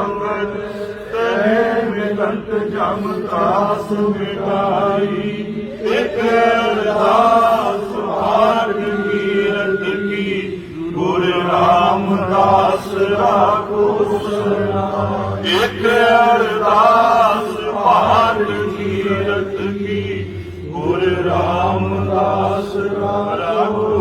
ਸੰਗਤ ਤੈ ਮਿਲੰਤ ਜਮ ਤਾਸ ਮਿਟਾਈ। ਇਕ ਅਰਦਾਸ ਭਾਗ ਕੀਰਤ ਕੀ, ਗੁਰ ਰਾਮਦਾਸ ਰਾਖੋ ਸਰਨਾ ਇਕ ਅਰਦਾਸ ਭਾਗ ਕੀਰਤ ਕੀ, ਗੁਰ ਰਾਮਦਾਸ ਰਾਖੋ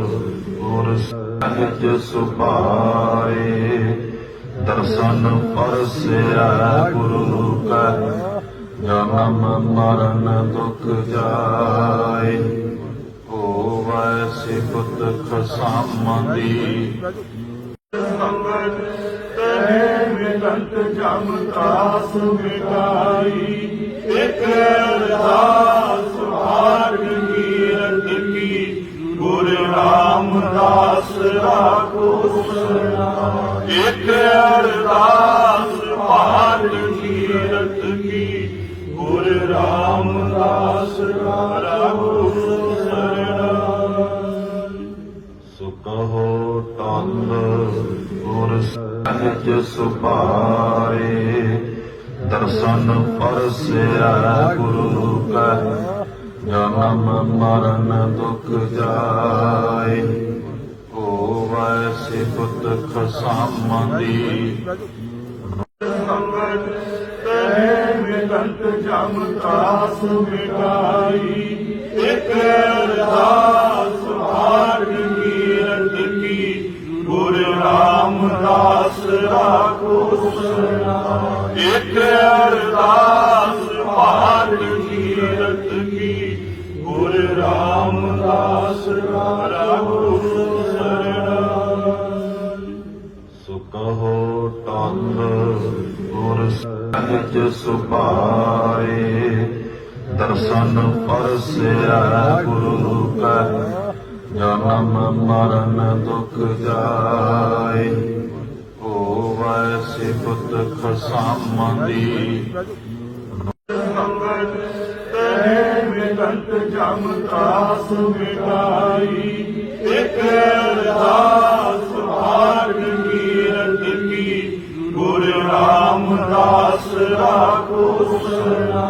ਗੁਰ ਸਹਿਜ ਸੁਭਾਏ ਦਰਸ਼ਨ ਪਰਸਿਆ ਗੁਰੂ ਕਾ ਜਨਮ ਮਰਨ ਦੁਖ ਜਾਏ। ਹੋਵੈ ਸਿਫਤ ਖਸਾਮਦੀ। ਸੰਗਤ ਤੈ ਮਿਲੰਤ ਜਮ ਤਾਸ ਮਿਟਾਈ। ਰਾਮਦਾਸ ਰਾਖੋ ਸਰਨਾ ਇਕ ਅਰਦਾਸ ਭਾਗ ਕੀਰਤ ਕੀ। ਗੁਰ ਰਾਮਦਾਸ ਰਾਖੋ ਸਰਨਾ ਕਹੋ ਤਨ ਗੁਰ ਸਹਿਜ ਸੁਭਾਏ ਦਰਸ਼ਨ ਪਰਸਿਆ ਗੁਰੂ ਕਾ। ਜਨਮ ਮਰਨ ਦੁਖ ਜਾਏ। ਸਿਫਤ ਖਸਾਮਦੀ ਸੰਗਤ ਤੈ ਮਿਲੰਤ ਜਮ ਤਾਸ ਮਿਟਾਈ ਇਕ ਅਰਦਾਸ ਭਾਗ ਕੀਰਤ ਕੀ ਗੁਰ ਰਾਮਦਾਸ ਰਾਖੋ ਸਰਨਾ ਇਕ ਗੁਰ ਸਹਿਜ ਸੁਭਾਏ ਦਰਸ਼ਨ ਪਰਸਿਆ ਗੁਰੂ ਕਾ ਜਨਮ ਮਰਨ ਦੁਖ ਜਾਏ। ਹੋਵੈ ਸਿਫਤ ਖਸਾਮ ਦੀ ਤੈ ਮਿਲੰਤ ਜਮ ਤਾਸ ਮਿਟਾਈ, ਇਕ ਅਰਦਾਸ ਰਾਮਦਾਸ ਰਾਖੋ ਸਰਨਾ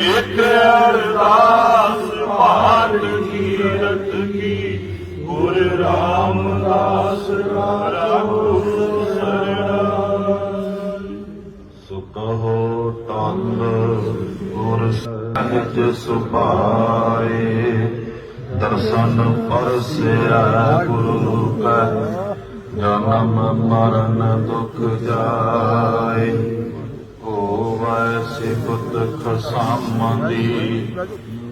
ਇਕ ਅਰਦਾਸ ਭਾਗ ਕੀਰਤ ਕੀ ਗੁਰ ਰਾਮਦਾਸ ਰਾਖੋ ਸਰਨਾ ਸੋ ਕਹੋ ਤਨ ਗੁਰ ਸਹਿਜ ਸੁਭਾਏ ਦਰਸ਼ਨ ਪਰਸਿਆ ਗੁਰੂ ਕਾ, ਜਨਮ ਮਰਨ ਦੁਖ ਜਾਏ। ਹੋਵੈ ਸਿਫਤ